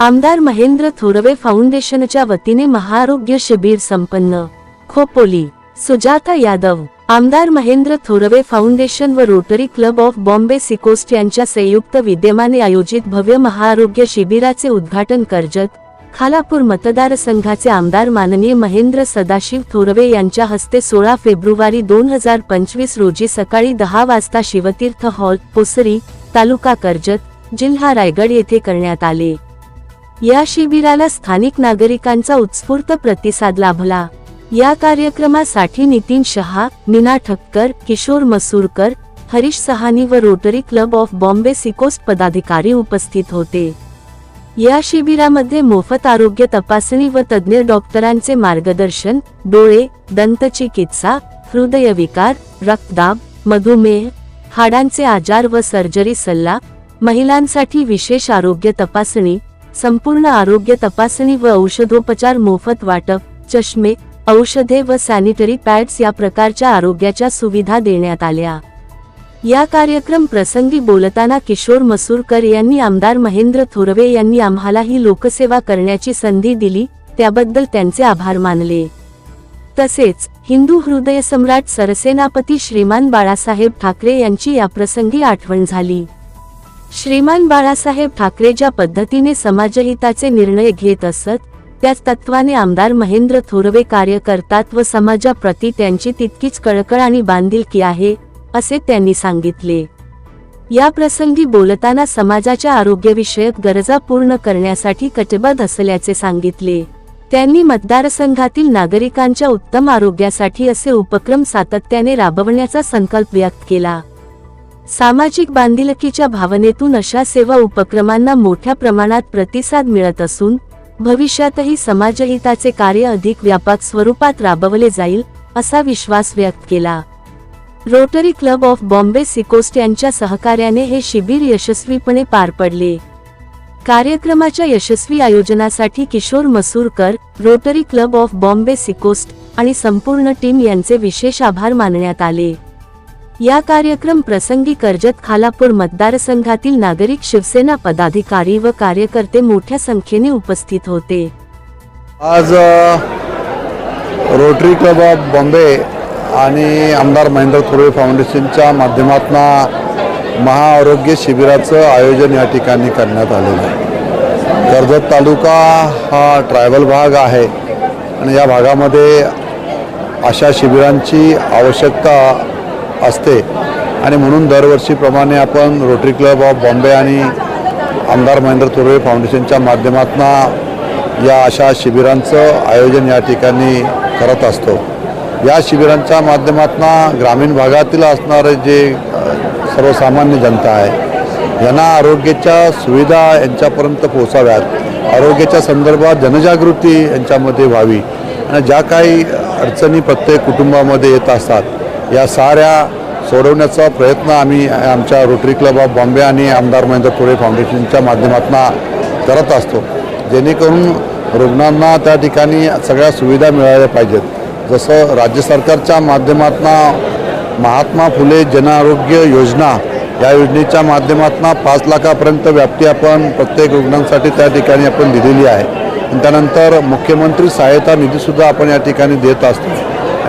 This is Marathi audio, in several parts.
आमदार महेंद्र थोरवे फाउंडेशनच्या वतीने महाआरोग्य शिबिर संपन्न. खोपोली सुजाता यादव आमदार महेंद्र थोरवे फाउंडेशन व Rotary Club of Bombay Seacoast यांच्या संयुक्त विद्यमाने आयोजित भव्य महाआरोग्य शिबिराचे उद्घाटन कर्जत खालापूर मतदारसंघाचे आमदार माननीय महेंद्र सदाशिव थोरवे यांच्या हस्ते सोळा फेब्रुवारी दोन हजार पंचवीस रोजी सकाळी दहा वाजता शिवतीर्थ हॉल पोसरी तालुका कर्जत जिल्हा रायगड येथे करण्यात आले. या शिबिराला स्थानिक नागरिकांचा उत्स्फूर्त प्रतिसाद लाभला. या कार्यक्रमासाठी नितीन शहा मीना ठक्कर किशोर मसूरकर हरीश सहानी व Rotary Club of Bombay Seacoast पदाधिकारी उपस्थित होते. या शिबिरामध्ये मोफत आरोग्य तपासणी व तज्ज्ञ डॉक्टरांचे मार्गदर्शन डोळे दंतचिकित्सा हृदयविकार रक्तदाब मधुमेह हाडांचे आजार व सर्जरी सल्ला महिलांसाठी विशेष आरोग्य तपासणी संपूर्ण आरोग्य तपासणी व औषधोपचार मोफत वाटप चष्मे औषधे व सॅनिटरी पॅड्स या प्रकारच्या आरोग्याच्या सुविधा देण्यात आल्या. या कार्यक्रम प्रसंगी बोलताना किशोर मसूरकर यांनी आमदार महेंद्र थोरवे यांनी आम्हाला ही लोकसेवा करण्याची संधी दिली त्याबद्दल त्यांचे आभार मानले. तसेच हिंदू हृदय सम्राट सरसेनापती श्रीमान बाळासाहेब ठाकरे यांची याप्रसंगी आठवण झाली. श्रीमान बाळासाहेब ठाकरे ज्या पद्धतीने समाजहिताचे निर्णय घेत असत त्याच तत्वाने आमदार महेंद्र थोरवे कार्य करतात व समाजाप्रती त्यांची तितकीच कळकळ आणि बांधिलकी आहे असे त्यांनी सांगितले. या प्रसंगी बोलताना समाजाच्या आरोग्यविषयक गरजा पूर्ण करण्यासाठी कटिबद्ध असल्याचे सांगितले. त्यांनी मतदारसंघातील नागरिकांच्या उत्तम आरोग्यासाठी असे उपक्रम सातत्याने राबवण्याचा संकल्प व्यक्त केला. सामाजिक बांधिलकीच्या भावनेतून अशा सेवा उपक्रमांना मोठ्या प्रमाणात प्रतिसाद मिळत असून भविष्यातही समाजहिताचे कार्य अधिक व्यापक स्वरूपात राबवले जाईल असा विश्वास व्यक्त केला. Rotary Club of Bombay Seacoast यांच्या सहकार्याने हे शिबिर यशस्वीपणे पार पडले. कार्यक्रमाच्या यशस्वी आयोजनासाठी Kishor Masurkar Rotary Club of Bombay Seacoast आणि संपूर्ण टीम यांचे विशेष आभार मानण्यात आले. या कार्यक्रम प्रसंगी कर्जत खालापूर मतदारसंघातील नागरिक शिवसेना पदाधिकारी व कार्यकर्ते मोठ्या संख्येने उपस्थित होते. आज रोटरी क्लब ऑफ बॉम्बे आणि आमदार महेंद्र थोरवे फाउंडेशनच्या माध्यमातून महाआरोग्य शिबिराचं आयोजन या ठिकाणी करण्यात आलेलं आहे. कर्जत तालुका हा ट्रायबल भाग आहे आणि या भागामध्ये अशा शिबिरांची आवश्यकता असते. आणि म्हणून दरवर्षीप्रमाणे आपण रोटरी क्लब ऑफ बॉम्बे आणि आमदार महेंद्र थोरवे फाउंडेशनच्या माध्यमातून या अशा शिबिरांचं आयोजन या ठिकाणी करत असतो. या शिबिरांच्या माध्यमातून ग्रामीण भागातील असणारे जे सर्वसामान्य जनता आहे यांना आरोग्याच्या सुविधा यांच्यापर्यंत पोहोचाव्यात. आरोग्याच्या संदर्भात जनजागृती यांच्यामध्ये व्हावी. आणि ज्या काही अडचणी प्रत्येक कुटुंबामध्ये येत असतात या साऱ्या सोडवण्याचा प्रयत्न आम्ही आमच्या रोटरी क्लब ऑफ बॉम्बे आणि आमदार महेंद्र पुरे फाउंडेशनच्या माध्यमातून करत असतो. जेणेकरून रुग्णांना त्या ठिकाणी सगळ्या सुविधा मिळाल्या पाहिजेत. जसं राज्य सरकारच्या माध्यमातून महात्मा फुले जनआरोग्य योजना या योजनेच्या माध्यमातून पाच लाखापर्यंत व्याप्ती आपण प्रत्येक रुग्णांसाठी त्या ठिकाणी आपण दिलेली आहे. आणि त्यानंतर मुख्यमंत्री सहायता निधीसुद्धा आपण या ठिकाणी देत असतो.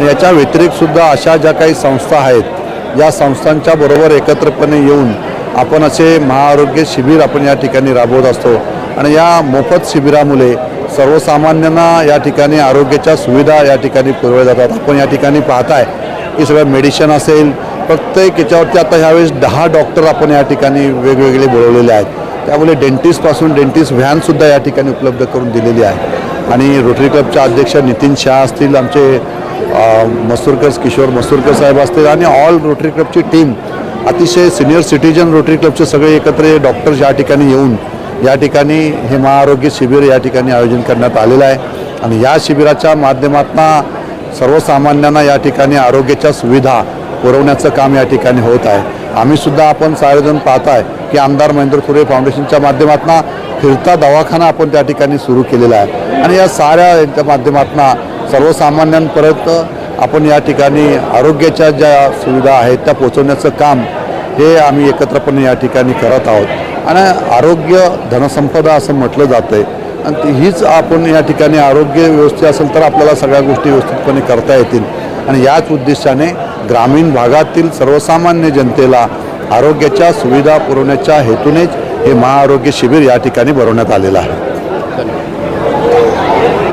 याच्या व्यतिरिक्तसुद्धा अशा ज्या काही संस्था आहेत या संस्थांच्या बरोबर एकत्रपणे येऊन आपण असे महाआरोग्य शिबिर आपण या ठिकाणी राबवत असतो. आणि या मोफत शिबिरामुळे सर्वसामान्यांना या ठिकाणी आरोग्याच्या सुविधा या ठिकाणी पुरवल्या जातात. आपण या ठिकाणी पाहताय की सगळं मेडिसिन असेल प्रत्येक याच्यावरती आता ह्यावेळेस दहा डॉक्टर आपण या ठिकाणी वेगवेगळे बोलवलेले आहेत. त्यामुळे डेंटिस्टपासून डेंटिस्ट व्हॅनसुद्धा या ठिकाणी उपलब्ध करून दिलेली आहे. आणि रोटरी क्लबचे अध्यक्ष नितीन शाह असतील आमचे मसूरकर किशोर मसूरकर साहेब असतील आणि ऑल रोटरी क्लबची टीम अतिशय सिनियर सिटीजन रोटरी क्लबचे सगळे एकत्र डॉक्टर्स या ठिकाणी येऊन या ठिकाणी हे महाआरोग्य शिबिर या ठिकाणी आयोजन करण्यात आलेलं आहे. आणि या शिबिराच्या माध्यमातून सर्वसामान्यांना या ठिकाणी आरोग्याच्या सुविधा पुरवण्याचं काम या ठिकाणी होत आहे. आम्हीसुद्धा आपण सारेजण आहे की आमदार महेंद्र थोरे फाउंडेशनच्या माध्यमातून फिरता दवाखाना आपण त्या ठिकाणी सुरू केलेला आहे. आणि या साऱ्या यांच्या माध्यमातून सर्वसामान्यांपर्यंत आपण या ठिकाणी आरोग्याच्या ज्या सुविधा आहेत त्या पोचवण्याचं काम हे आम्ही एकत्रपणे या ठिकाणी करत आहोत. आणि आरोग्य धनसंपदा असं म्हटलं जातं आहे आणि हीच आपण या ठिकाणी आरोग्य व्यवस्थित असेल तर आपल्याला सगळ्या गोष्टी व्यवस्थितपणे करता येतील. आणि याच उद्देशाने ग्रामीण भागातील सर्वसामान्य जनतेला आरोग्याच्या सुविधा पुरवण्याच्या हेतूनेच हे महाआरोग्य शिबिर या ठिकाणी भरवण्यात आलेलं आहे.